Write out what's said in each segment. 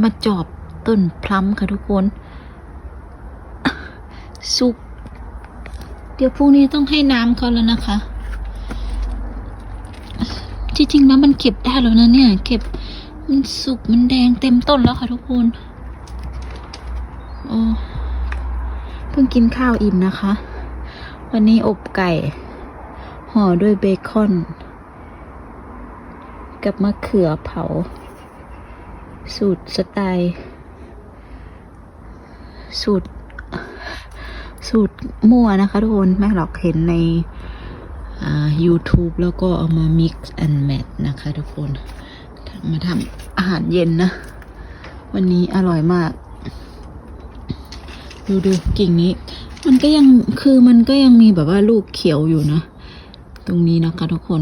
มาจอบต้นพลัมค่ะทุกคน สุก เดี๋ยวพรุ่งนี้ต้องให้น้ำเขาแล้วนะคะ จริงๆนะมันเก็บได้แล้วนะเนี่ย เก็บมันสุกมันแดงเต็มต้นแล้วค่ะทุกคนโอ้เพิ่งกินข้าวอิ่มนะคะ วันนี้อบไก่ห่อด้วยเบคอน กับมะเขือเผา สูตรสไตล์ สูตร สูตรมั่วนะคะทุกคนไม่หรอกเห็นในอ่า YouTube แล้วก็เอามา mix and match นะคะทุกคน มาทำอาหารเย็นนะ วันนี้อร่อยมาก ดูดูกิ่งนี้ มันก็ยังคือมันก็ยังมีแบบว่าลูกเขียวอยู่นะ ตรงนี้นะคะทุกคน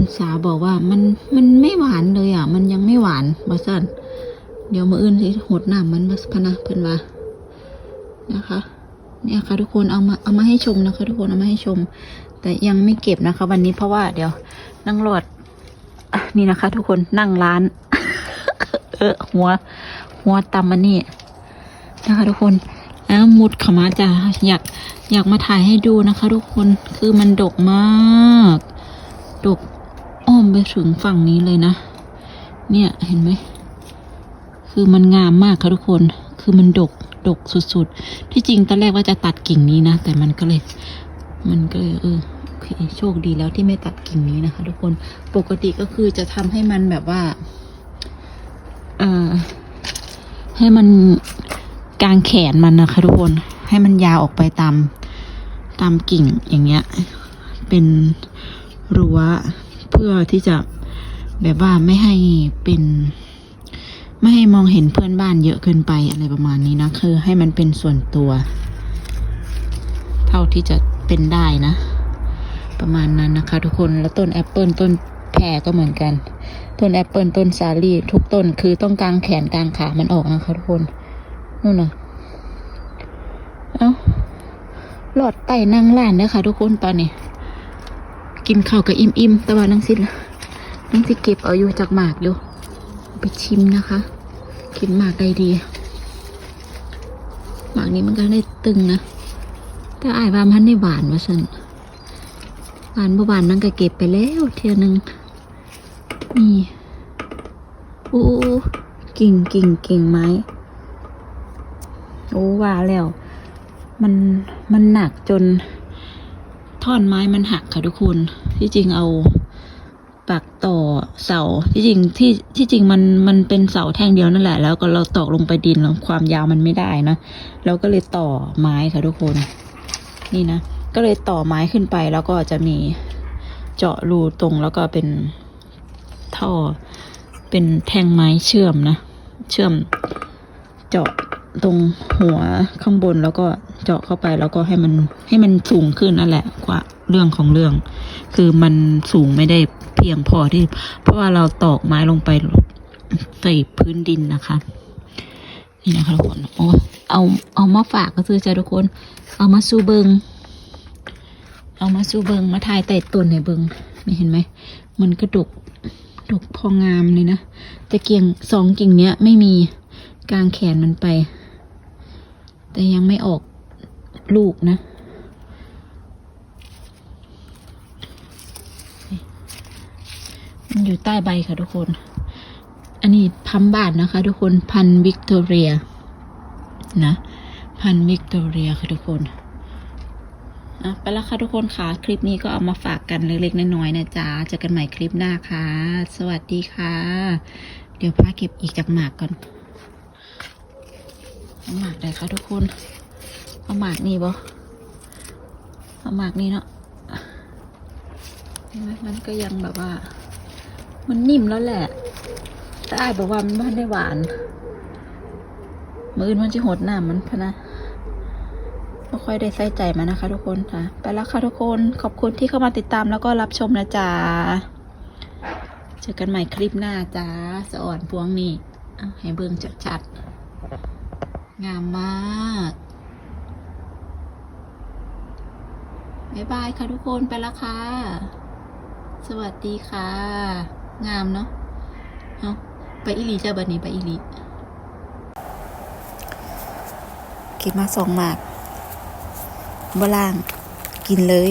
คุณสาบอกว่ามันมันไม่หวานเลยอะ มันยังไม่หวานบาสันเดี๋ยวมาอื่นสิหดหน้ำมันมาพนะเพื่อนว่านะคะ เนี่ยค่ะทุกคนเอามาเอามาให้ชมนะคะ ทุกคนเอามาให้ชม แต่ยังไม่เก็บนะคะ วันนี้เพราะว่าเดี๋ยวนั่งรถอะนี่นะคะ ทุกคนนั่งร้าน เออหัว หัวตำมันนี่นะคะ ทุกคนแล้วมุดขมาจะอยากอยากมาถ่ายให้ดูนะคะ ทุกคนคือมันดกมาก ดก มไปถึงฝั่งนี้เลยนะ เนี่ยเห็นไหม คือมันงามมากค่ะทุกคน คือมันดก ดกสุดๆ ที่จริงตอนแรกว่าจะตัดกิ่งนี้นะ แต่มันก็เลย มันก็เลยเออโชคดีแล้วที่ไม่ตัดกิ่งนี้นะคะ ทุกคน ปกติก็คือจะทำให้มันแบบว่าเอ่อให้มันกลางแขนมันนะคะทุกคน ให้มันยาวออกไปตามตามกิ่งอย่างเงี้ย เป็นรั้ว พื่อที่จะแบบว่าไม่ให้เป็นไม่ให้มองเห็นเพื่อนบ้านเยอะเกินไปอะไรประมาณนี้นะคือให้มันเป็นส่วนตัว เท่าที่จะเป็นได้นะ ประมาณนั้นนะคะ ทุกคนแล้วต้นแอปเปิลต้นแพรก็เหมือนกัน ต้นแอปเปิลต้นซาลี่ ทุกต้นคือต้องกางแขนกางขามันออกนะคะทุกคนนู่นนะเอาหลอดไตนั่งล้านเด้อค่ะทุกคนตอนนี้ กินข้าวกับอิ่มๆแต่ว่านังสินังสิเก็บเอาอยู่จากหมากอยู่ ไปชิมนะคะ กินหมากได้ดี หมากนี้มันก็ได้ตึงนะแต่อายว่ามันได้หวานว่าสันหวานบ่หวานนั่งก็เก็บไปแล้วเทียนึงนี่โอ้กิ่งกิ่งกิ่งไม้โอ้ว่าแล้ว มันมันหนักจน ท่อนไม้มันหักค่ะทุกคนที่จริงเอาปักต่อเสาที่จริงที่ที่จริงมันมันเป็นเสาแท่งเดียวนั่นแหละ แล้วก็เราตอกลงไปดินแล้วความยาวมันไม่ได้นะเราก็เลยต่อไม้ค่ะทุกคน นี่นะก็เลยต่อไม้ขึ้นไปแล้วก็จะมีเจาะรูตรงแล้วก็เป็นท่อ เป็นแท่งไม้เชื่อมนะ เชื่อมเจาะตรงหัวข้างบนแล้วก็ เจาะเข้าไปแล้วก็ให้มันให้มันสูงขึ้นนั่นแหละกว่าเรื่องของเรื่อง คือมันสูงไม่ได้เพียงพอที่ เพราะว่าเราตอกไม้ลงไปใส่พื้นดินนะคะ นี่นะคะทุกคนโอ้เอาเอามาฝากก็คือจะทุกคน เอามาสู้เบิงเอามาสู้เบิงมาถ่ายแต่ต้นในเบิงนี่เห็นไหมมันก็ดกดกพองามเลยนะแต่เกียงสองกิ่งเนี้ยไม่มีกลางแขนมันไป แต่ยังไม่ออก ลูกนะ มันอยู่ใต้ใบค่ะทุกคน อันนี้พัมบาทนะคะ ทุกคนพันวิกตอเรีย นะ พันวิกตอเรียค่ะทุกคนอะไปแล้วค่ะทุกคนค่ะ คลิปนี้ก็เอามาฝากกันเล็กๆน้อยๆนะจ๊ะเจอกันใหม่คลิปหน้าค่ะ สวัสดีค่ะ เดี๋ยวพาเก็บอีกจากหมากก่อนหมากได้คะทุกคน เอาหมากนี่บ่เอาหมากนี่เนาะเห็นไหมมันก็ยังแบบว่า มันนิ่มแล้วแหละ แต่อ้ายบอกว่ามันไม่ได้หวาน มืออื่นมันจะหดหน้ามันพนะไม่ค่อยได้ใส่ใจมันนะคะ ทุกคนค่ะ ไปแล้วค่ะทุกคน ขอบคุณที่เข้ามาติดตามแล้วก็รับชมนะจ๊ะ เจอกันใหม่คลิปหน้าจ้าสะอ่อนพวงนี่ให้เบิ่งชัดๆ งามมาก บ๊ายบายค่ะทุกคนไปแล้วค่ะ สวัสดีค่ะ งามเนาะเอาไปอิหลีจ้าบัดนี้ไปอิหลีกินมาสองหมากบล่าง กินเลย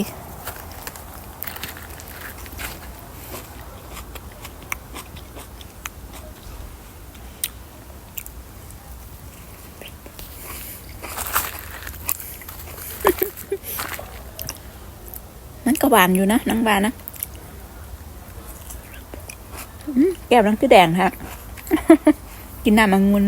ก็หวานอยู่นะนังบานนะแก้วนังคือแดงครับ กินน้ำองุ่น